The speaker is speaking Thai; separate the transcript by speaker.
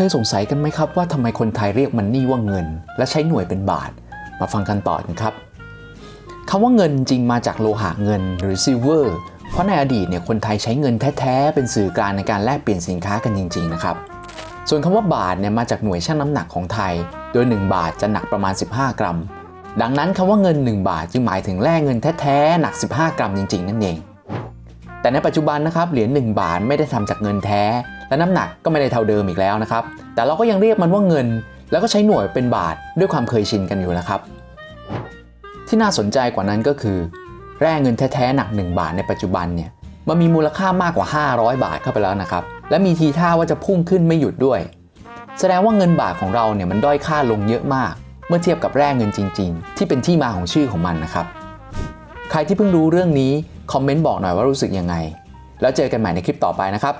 Speaker 1: เคยสงสัยกันไหมครับว่าทำไมคนไทยเรียกมันนี่ว่าเงิน และใช้หน่วยเป็นบาท มาฟังกันต่อกันครับคำว่าเงินจริงมาจากโลหะเงินหรือซิลเวอร์เพราะในอดีตเนี่ยคนไทยใช้เงินแท้ๆเป็นสื่อกลางในการแลกเปลี่ยนสินค้ากันจริงๆนะครับส่วนคำว่าบาทเนี่ยมาจากหน่วยชั่งน้ำหนักของไทย โดย 1 บาทจะหนักประมาณ 15 กรัม ดังนั้นคำว่าเงิน 1 บาทจึงหมายถึงแร่เงินแท้ๆหนัก 15 กรัมจริง ๆ นั่นเอง แต่ในปัจจุบันนะครับเหรียญ1บาทไม่ได้ทำจากเงินแท้ และน้ำหนักก็ไม่ได้เท่าเดิมอีกแล้วนะครับ แต่เราก็ยังเรียกมันว่าเงิน แล้วก็ใช้หน่วยเป็นบาทด้วยความเคยชินกันอยู่นะครับ ที่น่าสนใจกว่านั้นก็คือ แร่เงินแท้ๆหนัก 1 บาทในปัจจุบันเนี่ยมันมีมูลค่ามากกว่า 500 บาทเข้าไปแล้วนะครับ และมีทีท่าว่าจะพุ่งขึ้นไม่หยุดด้วย แสดงว่าเงินบาทของเราเนี่ยมันด้อยค่าลงเยอะมาก เมื่อเทียบกับแร่เงินจริง ๆ ที่เป็นที่มาของชื่อของมันนะครับ ใครที่เพิ่งรู้เรื่องนี้คอมเมนต์บอกหน่อยว่ารู้สึกยังไง แล้วเจอกันใหม่ในคลิปต่อไปนะครับ